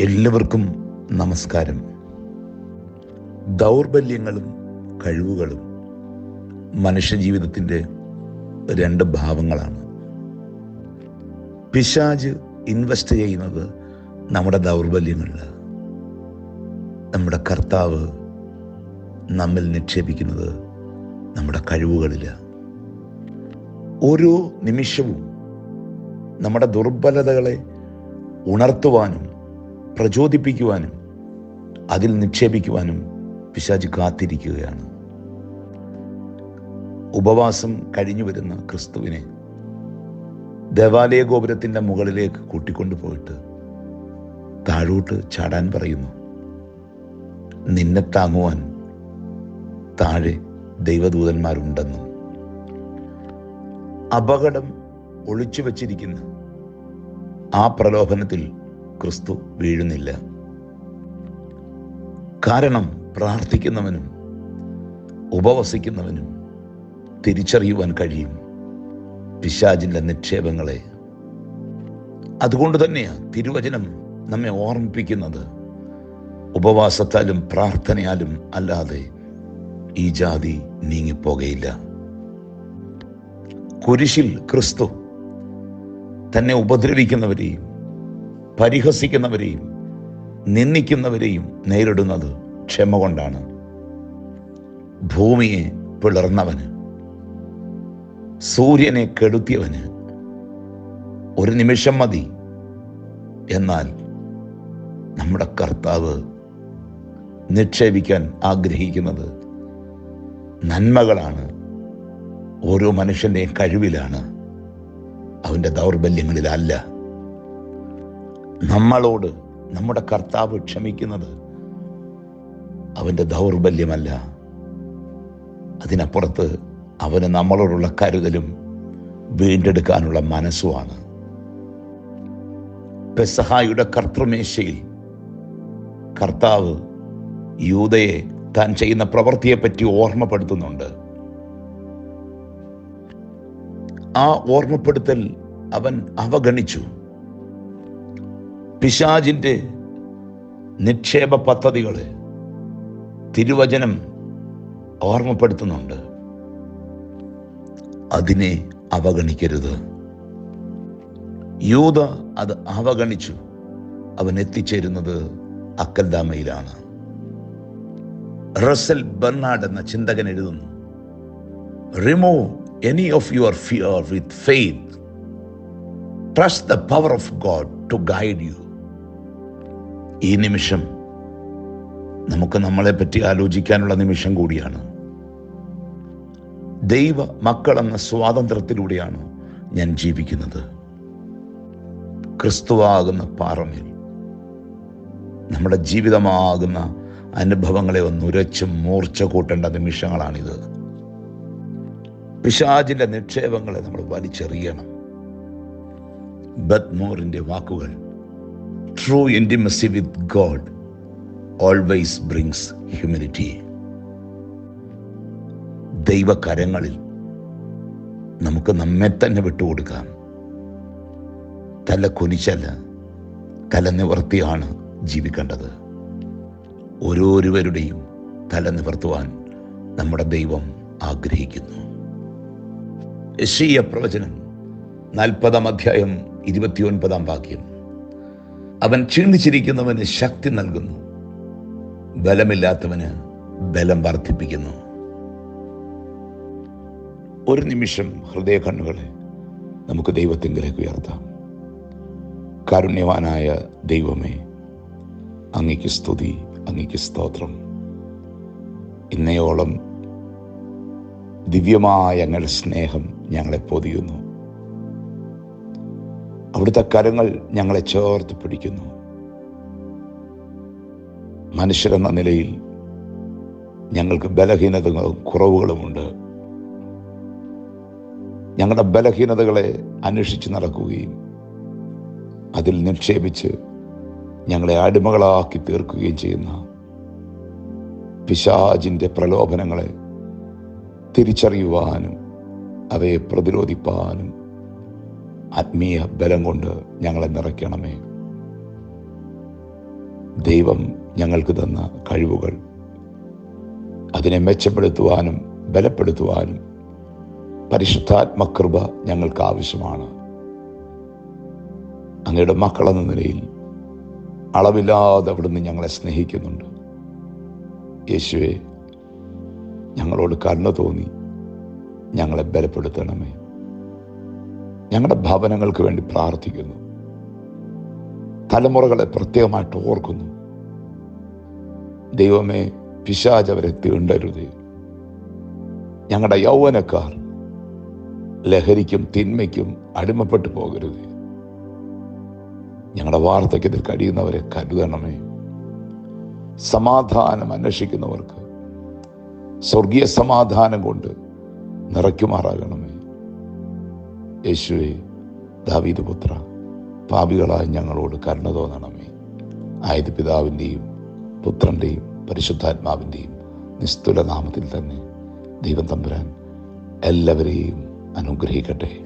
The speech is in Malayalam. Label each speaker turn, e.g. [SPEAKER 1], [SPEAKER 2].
[SPEAKER 1] എല്ലാവർക്കും നമസ്കാരം. ദൗർബല്യങ്ങളും കഴിവുകളും മനുഷ്യജീവിതത്തിന്റെ രണ്ട് ഭാവങ്ങളാണ്. പിശാജ് ഇൻവെസ്റ്റ് ചെയ്യുന്നത് നമ്മുടെ ദൗർബല്യങ്ങളിൽ നമ്മുടെ കർത്താവ് നമ്മിൽ നിക്ഷേപിക്കുന്നത് നമ്മുടെ കഴിവുകളിൽ ഓരോ നിമിഷവും നമ്മുടെ ദുർബലതകളെ ഉണർത്തുവാനും പ്രചോദിപ്പിക്കുവാനും അതിൽ നിക്ഷേപിക്കുവാനും പിശാജ് കാത്തിരിക്കുകയാണ്. ഉപവാസം കഴിഞ്ഞു വരുന്ന ക്രിസ്തുവിനെ ദേവാലയ ഗോപുരത്തിന്റെ മുകളിലേക്ക് കൂട്ടിക്കൊണ്ടു പോയിട്ട് താഴോട്ട് ചാടാൻ പറയുന്നു. നിന്നെ താങ്ങുവാൻ താഴെ ദൈവദൂതന്മാരുണ്ടെന്നും അപകടം ഒളിച്ചു വച്ചിരിക്കുന്ന ആ പ്രലോഭനത്തിൽ ക്രിസ്തു വീഴുന്നില്ല. കാരണം പ്രാർത്ഥിക്കുന്നവനും ഉപവസിക്കുന്നവനും തിരിച്ചറിയുവാൻ കഴിയും പിശാചിന്റെ നിക്ഷേപങ്ങളെ. അതുകൊണ്ട് തന്നെയാണ് തിരുവചനം നമ്മെ ഓർമ്മിപ്പിക്കുന്നത്. ഉപവാസത്താലും പ്രാർത്ഥനയാലും അല്ലാതെ ഈ ജാതി നീങ്ങിപ്പോകയില്ല. കുരിശിൽ ക്രിസ്തു തന്നെ ഉപദ്രവിക്കുന്നവരെയും പരിഹസിക്കുന്നവരെയും നിന്ദിക്കുന്നവരെയും നേരിടുന്നത് ക്ഷമ കൊണ്ടാണ്. ഭൂമിയെ പിളർന്നവന് സൂര്യനെ കെടുത്തിയവന് ഒരു നിമിഷം മതി എന്നാൽ നമ്മുടെ കർത്താവ് നിക്ഷേപിക്കാൻ ആഗ്രഹിക്കുന്നത് നന്മകളാണ്. ഓരോ മനുഷ്യന്റെയും കഴിവിലാണ്. അവന്റെ ദൗർബല്യങ്ങളിലല്ല. നമ്മളോട് നമ്മുടെ കർത്താവ് ക്ഷമിക്കുന്നത് അവന്റെ ദൗർബല്യമല്ല. അതിനപ്പുറത്ത് അവന് നമ്മളോടുള്ള കരുതലും വീണ്ടെടുക്കാനുള്ള മനസ്സുമാണ്. പെസഹായുടെ കർത്തൃമേശയിൽ കർത്താവ് യൂതയെ താൻ ചെയ്യുന്ന പ്രവൃത്തിയെപ്പറ്റി ഓർമ്മപ്പെടുത്തുന്നുണ്ട്. ആ ഓർമ്മപ്പെടുത്തൽ അവൻ അവഗണിച്ചു. പിശാജിന്റെ നിക്ഷേപ പദ്ധതികളെ തിരുവചനം ഓർമ്മപ്പെടുത്തുന്നുണ്ട്. അതിനെ അവഗണിക്കരുത്. യൂത അത് അവഗണിച്ചു. അവൻ എത്തിച്ചേരുന്നത് അക്കൽദാമയിലാണ്. റസൽ ബെർണാഡ് എന്ന ചിന്തകൻ എഴുതുന്നു remove any of your fear with faith trust the power of God to guide you ഈ നിമിഷം നമുക്ക് നമ്മളെ പറ്റി ആലോചിക്കാനുള്ള നിമിഷം കൂടിയാണ്. ദൈവ മക്കൾ എന്ന സ്വാതന്ത്ര്യത്തിലൂടെയാണ് ഞാൻ ജീവിക്കുന്നത്. ക്രിസ്തുവാകുന്ന പാറമേൽ. നമ്മുടെ ജീവിതമാകുന്ന അനുഭവങ്ങളെ ഒന്ന് ഉരച്ച് മൂർച്ച കൂട്ടേണ്ട നിമിഷങ്ങളാണിത്. പിശാജിന്റെ നിക്ഷേപങ്ങളെ നമ്മൾ വലിച്ചെറിയണം. ബദ്മോറിന്റെ വാക്കുകൾ true intimacy with God always brings humility ദൈവകരങ്ങളിൽ നമുക്ക് നമ്മെ തന്നെ വിട്ടുകൊടുക്കാം. തല കൊനിച്ചല്ല തല നിവർത്തിയാണ് ജീവിക്കേണ്ടത്. ഓരോരുവരുടെയും തല നിവർത്തുവാൻ നമ്മുടെ ദൈവം ആഗ്രഹിക്കുന്നു. യശീയ പ്രവചനം നാൽപ്പതാം അധ്യായം ഇരുപത്തിയൊൻപതാം വാക്യം. അവൻ ക്ഷീണിച്ചിരിക്കുന്നവന് ശക്തി നൽകുന്നു. ബലമില്ലാത്തവന് ബലം വർദ്ധിപ്പിക്കുന്നു. ഒരു നിമിഷം ഹൃദയ കണ്ണുകളെ നമുക്ക് ദൈവത്തിങ്കിലേക്ക് ഉയർത്താം. കാരുണ്യവാനായ ദൈവമേ അങ്ങയ്ക്ക് സ്തുതി അങ്ങയ്ക്ക് സ്തോത്രം. ഇന്നയോളം ദിവ്യമായ അങ്ങയുടെ സ്നേഹം ഞങ്ങളെ പൊതിയുന്നു. അവിടുത്തെ കരങ്ങൾ ഞങ്ങളെ ചേർത്ത് പിടിക്കുന്നു. മനുഷ്യരെന്ന നിലയിൽ ഞങ്ങൾക്ക് ബലഹീനതകളും കുറവുകളുമുണ്ട്. ഞങ്ങളുടെ ബലഹീനതകളെ അന്വേഷിച്ച് നടക്കുകയും അതിൽ നിക്ഷേപിച്ച് ഞങ്ങളെ അടിമകളാക്കി തീർക്കുകയും ചെയ്യുന്ന പിശാജിന്റെ പ്രലോഭനങ്ങളെ തിരിച്ചറിയുവാനും അവയെ പ്രതിരോധിപ്പാനും ആത്മീയ ബലം കൊണ്ട് ഞങ്ങളെ നിറയ്ക്കണമേ. ദൈവം ഞങ്ങൾക്ക് തന്ന കഴിവുകൾ അതിനെ മെച്ചപ്പെടുത്തുവാനും ബലപ്പെടുത്തുവാനും പരിശുദ്ധാത്മകൃപ ഞങ്ങൾക്ക് ആവശ്യമാണ്. അങ്ങയുടെ മക്കളെന്ന നിലയിൽ അളവില്ലാതെ അവിടുന്ന് ഞങ്ങളെ സ്നേഹിക്കുന്നുണ്ട്. യേശുവെ ഞങ്ങളോട് കരുണ തോന്നി ഞങ്ങളെ ബലപ്പെടുത്തണമേ. ഞങ്ങളുടെ ഭവനങ്ങൾക്ക് വേണ്ടി പ്രാർത്ഥിക്കുന്നു. തലമുറകളെ പ്രത്യേകമായിട്ട് ഓർക്കുന്നു. ദൈവമേ പിശാജ് അവരെ തീണ്ടരുത്. ഞങ്ങളുടെ യൗവനക്കാർ ലഹരിക്കും തിന്മയ്ക്കും അടിമപ്പെട്ടു പോകരുത്. ഞങ്ങളുടെ വാർദ്ധക്യത്തിൽ കഴിയുന്നവരെ കരുതണമേ. സമാധാനം അന്വേഷിക്കുന്നവർക്ക് സ്വർഗീയ സമാധാനം കൊണ്ട് നിറയ്ക്കുമാറാകണമേ. യേശുവെ ദാവീദ് പുത്ര പാപികളായ ഞങ്ങളോട് കരുണ തോന്നണമേ. ആയത് പിതാവിന്റെയും പുത്രന്റെയും പരിശുദ്ധാത്മാവിന്റെയും നിസ്തുല നാമത്തിൽ തന്നെ ദൈവം തമ്പുരാൻ എല്ലാവരെയും അനുഗ്രഹിക്കട്ടെ.